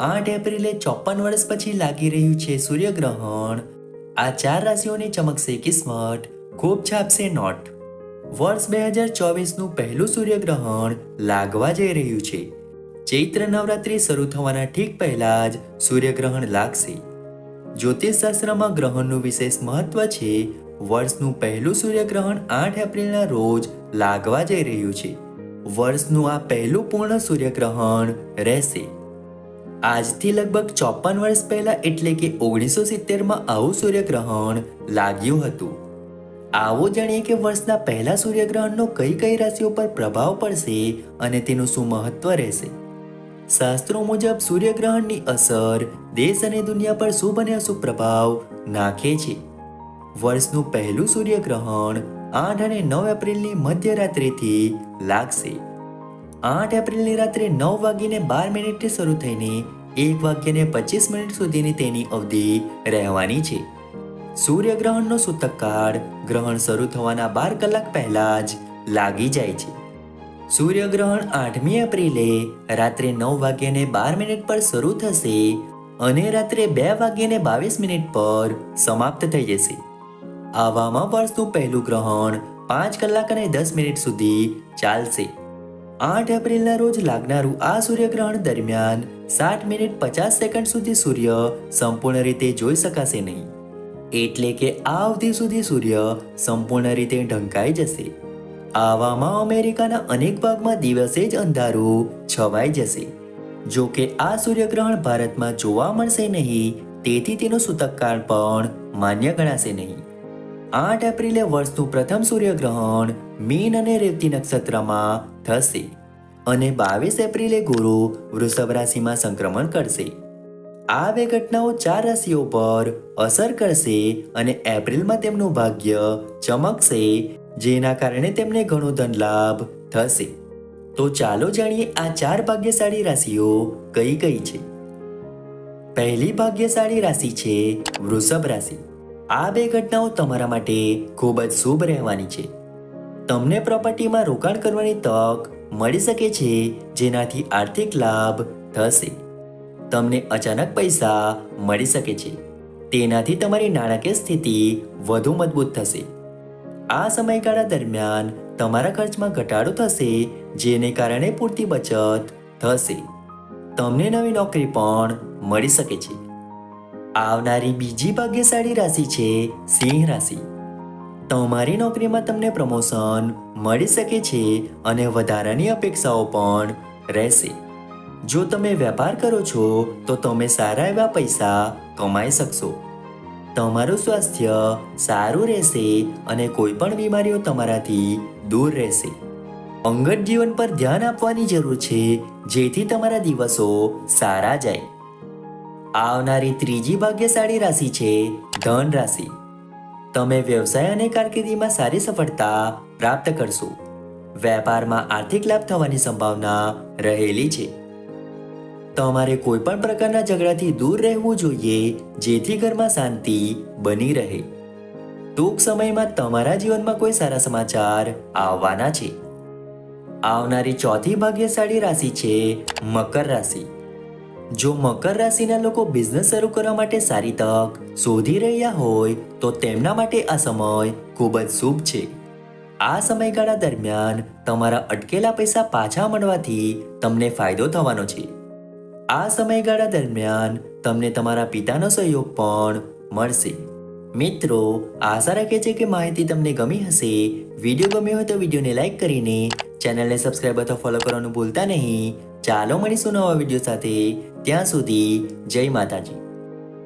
આઠ એપ્રિલે ચોપન વર્ષ પછી લાગી રહ્યું છે સૂર્યગ્રહણ. આ ચાર રાશિઓની ચમકશે કિસ્મત. ખૂબ છાપશે નોટ. વર્ષ બે હજાર ચોવીસનું પહેલું સૂર્યગ્રહણ લાગવા જઈ રહ્યું છે. ચૈત્ર નવરાત્રિ શરૂ થવાના ઠીક પહેલા જ સૂર્યગ્રહણ લાગશે. જ્યોતિષશાસ્ત્રમાં ગ્રહણનું વિશેષ મહત્વ છે, વર્ષનું પહેલું સૂર્યગ્રહણ આઠ એપ્રિલના રોજ લાગવા જઈ રહ્યું છે. વર્ષનું આ પહેલું પૂર્ણ સૂર્યગ્રહણ રહેશે. આજથી લગભગ ચોપન વર્ષ પહેલા એટલે કે ઓગણીસો સિત્તેરમાં આવું સૂર્યગ્રહણ લાગ્યું હતું. આવો જાણીએ કે વર્ષના પહેલા સૂર્યગ્રહણનો કઈ કઈ રાશિઓ પર પ્રભાવ પડશે અને તેનું શું મહત્વ રહેશે. શાસ્ત્રો મુજબ સૂર્યગ્રહણની અસર દેશ અને દુનિયા પર શુભ અને અશુભ પ્રભાવ નાખે છે. વર્ષનું પહેલું સૂર્યગ્રહણ આઠ અને નવ એપ્રિલની મધ્યરાત્રિથી લાગશે. આઠ એપ્રિલની રાત્રે નવ વાગીને બાર મિનિટે શરૂ થઈને એક વાગ્યને પચીસ મિનિટ સુધીની તેની અવધિ રહેવાની છે. સૂર્યગ્રહણનો સૂતકકાળ ગ્રહણ શરૂ થવાના બાર કલાક પહેલા જ લાગી જાય છે. સૂર્યગ્રહણ આઠમી એપ્રિલે રાત્રે નવ વાગ્યાને બાર મિનિટ પર શરૂ થશે અને રાત્રે બે વાગ્યાને બાવીસ મિનિટ પર સમાપ્ત થઈ જશે. આવામાં વર્ષનું પહેલું ગ્રહણ પાંચ કલાક અને દસ મિનિટ સુધી ચાલશે. આઠ એપ્રિલના રોજ લાગનારું આ સૂર્યગ્રહણ દરમિયાન સાઠ મિનિટ પચાસ સેકન્ડ સુધી સૂર્ય સંપૂર્ણ રીતે જોઈ શકાશે નહીં. એટલે કે આ અવધિ સુધી સૂર્ય સંપૂર્ણ રીતે ઢંકાઈ જશે. આવામાં અમેરિકાના અનેક ભાગમાં દિવસે જ અંધારું છવાઈ જશે. જો કે આ સૂર્યગ્રહણ ભારતમાં જોવા મળશે નહીં, તેથી તેનો સૂતકકાળ પણ માન્ય ગણાશે નહીં. આઠ એપ્રિલે વર્ષનું પ્રથમ સૂર્યગ્રહણ મીન અને રેવતી નક્ષત્રમાં થશે અને બાવીસ એપ્રિલે ગુરુ વૃષભ રાશિમાં સંક્રમણ કરશે. આ બે ઘટનાઓ ચાર રાશિઓ પર અસર કરશે અને એપ્રિલમાં તેમનું ભાગ્ય ચમકશે, જેના કારણે તેમને ઘણો ધન લાભ થશે. તો ચાલો જાણીએ આ ચાર ભાગ્યશાળી રાશિઓ કઈ કઈ છે. પહેલી ભાગ્યશાળી રાશિ છે વૃષભ રાશિ. આ બે ઘટનાઓ તમારા માટે ખૂબ જ શુભ રહેવાની છે. તમને પ્રોપર્ટીમાં રોકાણ કરવાની તક મળી શકે છે, જેનાથી આર્થિક લાભ થશે. તમને અચાનક પૈસા મળી શકે છે. તેનાથી તમારી નાણાકીય સ્થિતિ વધુ મજબૂત થશે. આ સમયગાળા દરમિયાન તમારા ખર્ચમાં ઘટાડો થશે, જેને કારણે પૂરતી બચત થશે. તમને નવી નોકરી પણ મળી શકે છે. આવનારી બીજી ભાગ્યશાળી રાશિ છે સિંહ રાશિ. તમારી નોકરીમાં તમને પ્રમોશન મળી શકે છે અને વધારાની અપેક્ષાઓ પણ રહેશે. જો તમે વેપાર કરો છો, તો તમે સારા એવા પૈસા કમાઈ શકશો. તમારું સ્વાસ્થ્ય સારું રહેશે અને કોઈ પણ બીમારીઓ તમારાથી દૂર રહેશે. અંગત જીવન પર ધ્યાન આપવાની જરૂર છે, જેથી તમારા દિવસો સારા જાય. આવનારી ત્રીજી ભાગ્યશાળી રાશિ છે ધન રાશિ તમે વ્યવસાય અને કારકિર્દીમાં સારી સફળતા પ્રાપ્ત કરશો. વેપારમાં આર્થિક લાભ થવાની સંભાવના રહેલી છે. તમારે કોઈ પણ પ્રકારના ઝઘડાથી દૂર રહેવું જોઈએ, જેથી ઘરમાં શાંતિ બની રહે. ટૂંક સમયમાં તમારા જીવનમાં કોઈ સારા સમાચાર આવવાના છે. આવનારી ચોથી ભાગ્યશાળી રાશિ છે મકર રાશિ. જો મકર રાશિના લોકો બિઝનેસ શરૂ કરવા માટે સારી તક શોધી રહ્યા હોય, તો તેમના માટે આ સમય ખૂબ જ શુભ છે. આ સમયગાળા દરમિયાન તમારા અટકેલા પૈસા પાછા મળવાથી તમને ફાયદો થવાનો છે. આ સમયગાળા દરમિયાન તમને તમારા પિતાનો સહયોગ પણ મળશે. મિત્રો, આશા રાખે છે કે માહિતી તમને ગમી હશે. વીડિયો ગમ્યો હોય તો વિડીયોને લાઇક કરીને ચેનલને સબસ્ક્રાઈબ અથવા ફોલો કરવાનું ભૂલતા નહીં. ચાલો મળીશું નવા વીડિયો સાથે. ત્યાં સુધી જય માતાજી.